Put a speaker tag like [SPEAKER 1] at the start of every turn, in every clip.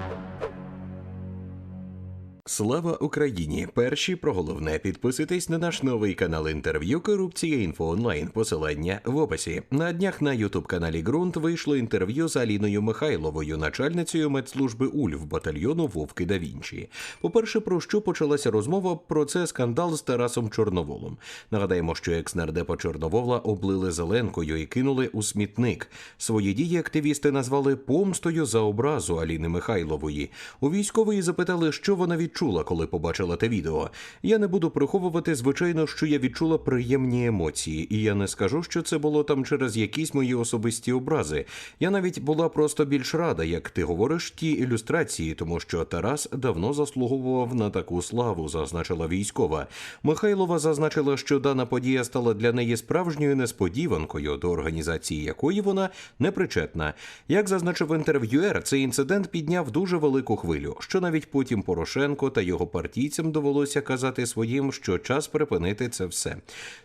[SPEAKER 1] Thank you. Слава Україні! Перші про головне підписуйтесь на наш новий канал інтерв'ю Корупція інфо онлайн. Посилання в описі. На днях на ютуб каналі Ґрунт вийшло інтерв'ю з Аліною Михайловою, начальницею медслужби Ульв батальйону Вовки да Вінчі. По-перше, про що почалася розмова про це скандал з Тарасом Чорноволом. Нагадаємо, що екс-нардепа Чорновола облили зеленкою і кинули у смітник. Свої дії активісти назвали помстою за образу Аліни Михайлової. У військової запитали, що вона відчула, коли побачила те відео. Я не буду приховувати, звичайно, що я відчула приємні емоції, і я не скажу, що це було там через якісь мої особисті образи. Я навіть була просто більш рада, як ти говориш, ті ілюстрації, тому що Тарас давно заслуговував на таку славу, зазначила військова. Михайлова зазначила, що дана подія стала для неї справжньою несподіванкою, до організації якої вона не причетна. Як зазначив інтерв'юер, цей інцидент підняв дуже велику хвилю, що навіть потім Порошенко та його партійцям довелося казати своїм, що час припинити це все.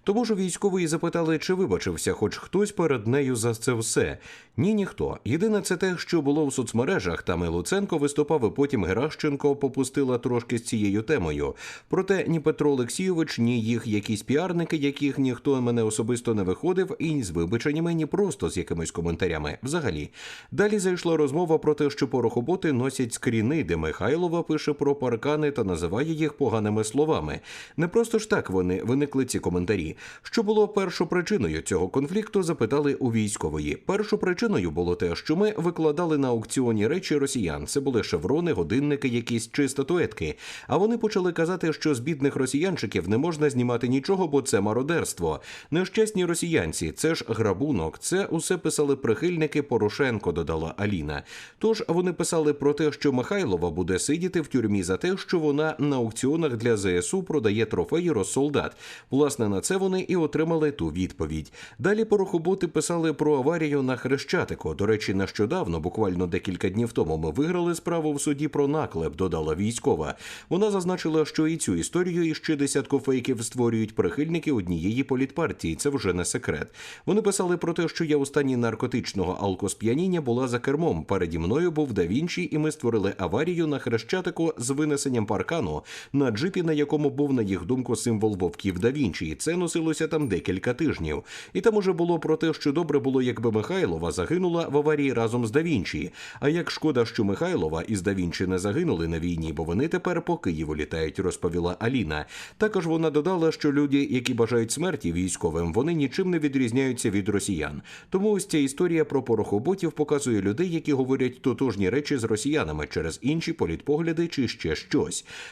[SPEAKER 1] Тому ж військової запитали, чи вибачився хоч хтось перед нею за це все. Ні, ніхто. Єдине це те, що було в соцмережах. Там і Луценко виступав, і потім Геращенко попустила трошки з цією темою. Проте ні Петро Олексійович, ні їх якісь піарники, яких ніхто мене особисто не виходив, і ні з вибаченнями, ні просто з якимись коментарями. Взагалі, далі зайшла розмова про те, що порохоботи носять скріни, де Михайлова пише про паркани та називає їх поганими словами. Не просто ж так вони виникли ці коментарі. Що було першопричиною цього конфлікту? Запитали у військової. Першопричиною було те, що ми викладали на аукціоні речі росіян. Це були шеврони, годинники, якісь чи статуетки. А вони почали казати, що з бідних росіянчиків не можна знімати нічого, бо це мародерство. Нещасні росіянці, це ж грабунок. Це усе писали прихильники Порошенко, додала Аліна. Тож вони писали про те, що Михайлова буде сидіти в тюрмі за те, що вона на аукціонах для ЗСУ продає трофеї Росолдат. Власне, на це вони і отримали ту відповідь. Далі порохоботи писали про аварію на Хрещатику. До речі, нещодавно, буквально декілька днів тому, ми виграли справу в суді про наклеп, додала військова. Вона зазначила, що і цю історію і ще десятку фейків створюють прихильники однієї політпартії. Це вже не секрет. Вони писали про те, що я у стані наркотичного алкосп'яніння була за кермом. Переді мною був да Вінчі, і ми створили аварію на Хрещатику з винесенням паркану на джипі, на якому був, на їх думку, символ вовків да Вінчі. Це носилося там декілька тижнів. І там уже було про те, що добре було, якби Михайлова загинула в аварії разом з да Вінчі. А як шкода, що Михайлова із Вінчі не загинули на війні, бо вони тепер по Києву літають, розповіла Аліна. Також вона додала, що люди, які бажають смерті військовим, вони нічим не відрізняються від росіян. Тому ось ця історія про порохоботів показує людей, які говорять тотожні речі з росіянами через інші політпогляди чи ще щось.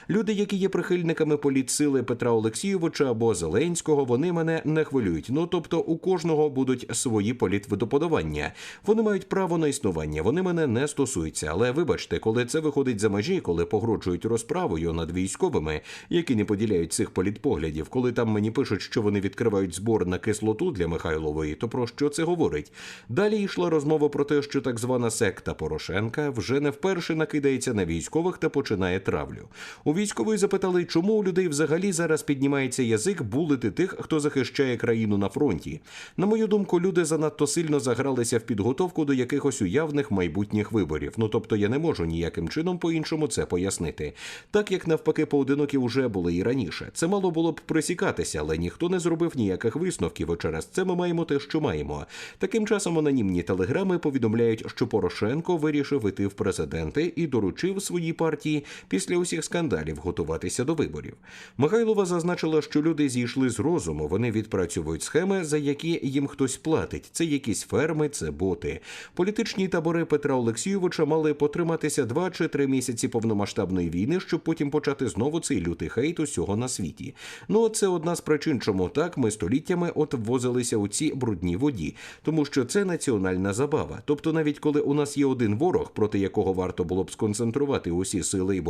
[SPEAKER 1] Люди, які є прихильниками політсили Петра Олексійовича або Зеленського, вони мене не хвилюють. Ну тобто у кожного будуть свої політвидоподобання. Вони мають право на існування. Вони мене не стосуються. Але вибачте, коли це виходить за межі, коли погрожують розправою над військовими, які не поділяють цих політпоглядів, коли там мені пишуть, що вони відкривають збор на кислоту для Михайлової, то про що це говорить? Далі йшла розмова про те, що так звана секта Порошенка вже не вперше накидається на військових та починає травлю. У військової запитали, чому у людей взагалі зараз піднімається язик булити тих, хто захищає країну на фронті. На мою думку, люди занадто сильно загралися в підготовку до якихось уявних майбутніх виборів. Ну тобто я не можу ніяким чином по-іншому це пояснити. Так як навпаки, поодинокі вже були і раніше. Це мало було б присікатися, але ніхто не зробив ніяких висновків. І через це ми маємо те, що маємо. Таким часом анонімні телеграми повідомляють, що Порошенко вирішив іти в президенти і доручив своїй партії після усіх скандалів готуватися до виборів. Михайлова зазначила, що люди зійшли з розуму. Вони відпрацьовують схеми, за які їм хтось платить. Це якісь ферми, це боти. Політичні табори Петра Олексійовича мали потриматися два чи три місяці повномасштабної війни, щоб потім почати знову цей лютий хейт усього на світі. Ну це одна з причин, чому так ми століттями от ввозилися у ці брудні воді, тому що це національна забава. Тобто, навіть коли у нас є один ворог, проти якого варто було б сконцентрувати усі сили і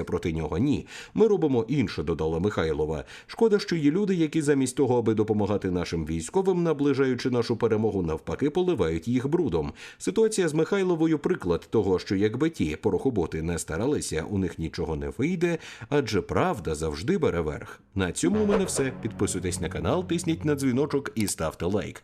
[SPEAKER 1] боротися проти нього, ні. Ми робимо інше, додала Михайлова. Шкода, що є люди, які замість того, аби допомагати нашим військовим, наближаючи нашу перемогу, навпаки, поливають їх брудом. Ситуація з Михайловою приклад того, що якби ті порохоботи не старалися, у них нічого не вийде, адже правда завжди бере верх. На цьому у мене все. Підписуйтесь на канал, тисніть на дзвіночок і ставте лайк.